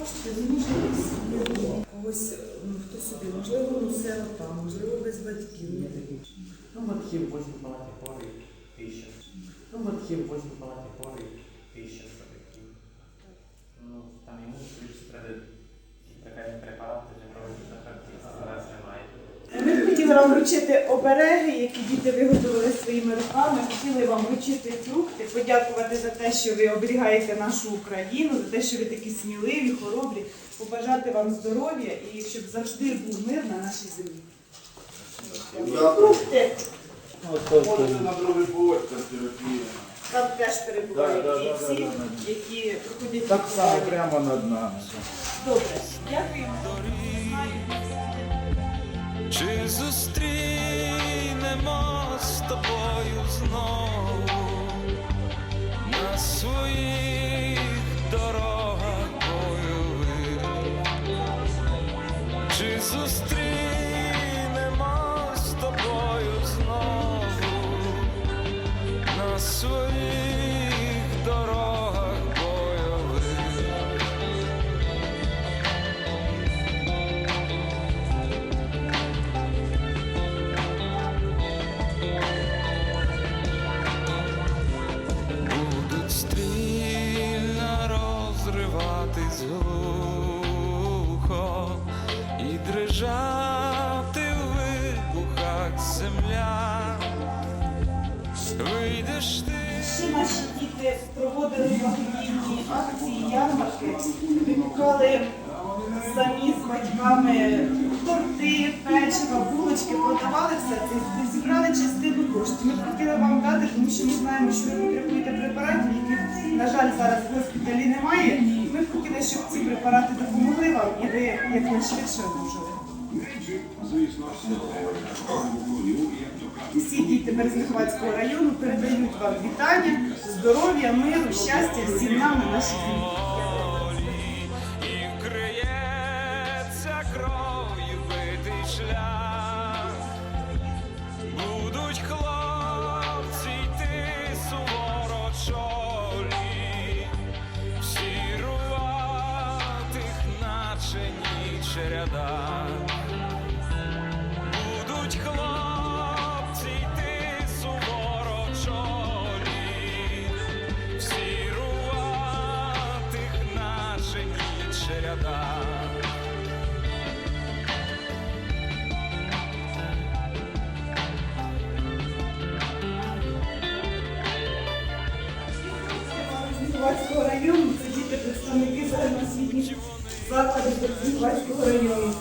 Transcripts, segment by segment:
Не може когось, ну хто собі, можливо, ну сирота, можливо, без батьків. Ну батьків 8 палати пори тисяча. Ну батьків 8 палати пори тисяча. Ну, там йому треба така препарати для проведення характеристики зараз немає. Ми б хотіли вам вручити обереги, які діти виготовили своїми руками. Хотіли вам вручити фрукти, подякувати за те, що ви оберігаєте нашу Україну, за те, що ви такі сміливі, хоробрі, побажати вам здоров'я і щоб завжди був мир на нашій землі. Фрукти Можете на другий поверх там теж перебувають Да, да, да, бійці, да, да. які проходять Так само прямо над нами. Добре, дякуємо. Чи зустрінемо з тобою знову і дрижати в вибухах земля. Вийдеш ти. Ще наші діти проводили благодійні акції, ярмарки, випікали самі з батьками торти, печиво, булочки, продавали все це, зібрали частину коштів. Ми хотіли вам дати, тому що ми знаємо, що ви потребуєте препаратів, яких, на жаль, зараз в госпіталі немає. Ми хотіли, щоб ці препарати допомогли вам і ви якнайшвидше одужали. Всі діти Березниховацького району передають вам вітання, здоров'я, миру, щастя всім нам на нашій шлях. Будуть хлопці йти суворо чолі, всі руватих. Березниховацького району це діти представники загальноосвітніх закладів Березниховацького району,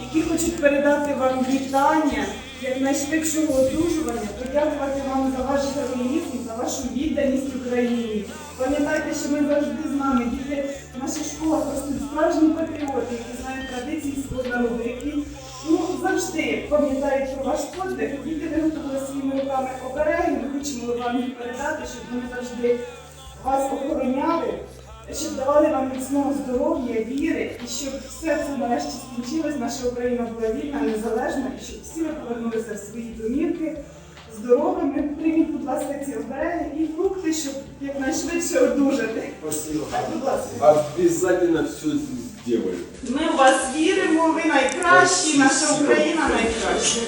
Які хочуть передати вам вітання якнайшвидшого одужування, подякувати вам за ваш героїзм, за вашу відданість Україні. Пам'ятайте, що ми завжди з нами. Діти в наших школах ростуть справжні патріоти, які знають традиції свого народу, ну, завжди пам'ятають про ваш подвиг. Діти виготовили своїми руками обереги. Хочемо вам їх передати, щоб вони завжди вас охороняли, щоб давали вам міцного здоров'я, віри, і щоб все це нарешті скінчилось, наша Україна була вільна, незалежна, і щоб всі ви повернулися в свої домівки здоровими. Прийміть, будь ласка, ці обереги і фрукти, щоб якнайшвидше одужати. Спасибо. Будь ласка. Обязательно все сделаем. Ми в вас віримо, ви найкращі, наша Україна найкраща.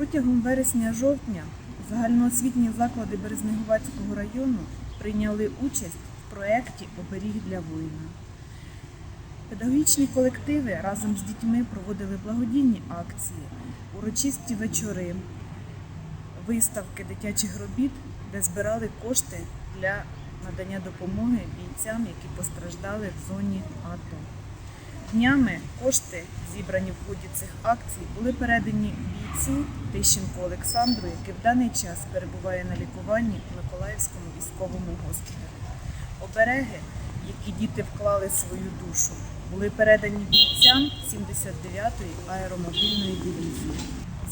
Протягом вересня-жовтня загальноосвітні заклади Березнегувацького району прийняли участь в проєкті Оберіг для воїна. Педагогічні колективи разом з дітьми проводили благодійні акції, урочисті вечори, виставки дитячих робіт, де збирали кошти для надання допомоги бійцям, які постраждали в зоні АТО. Днями кошти, зібрані в ході цих акцій, були передані бійцю Тищенку Олександру, який в даний час перебуває на лікуванні в Миколаївському військовому госпіталі. Обереги, які діти вклали свою душу, були передані бійцям 79-ї аеромобільної дивізії.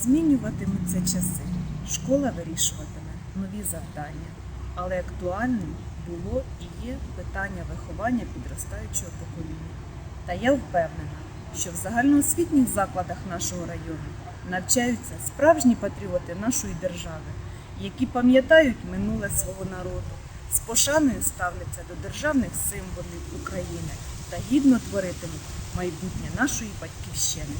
Змінюватимуться часи. Школа вирішуватиме нові завдання, але актуальним було і є питання виховання підростаючого покоління. Та я впевнена, що в загальноосвітніх закладах нашого району навчаються справжні патріоти нашої держави, які пам'ятають минуле свого народу, з пошаною ставляться до державних символів України та гідно творитимуть майбутнє нашої батьківщини.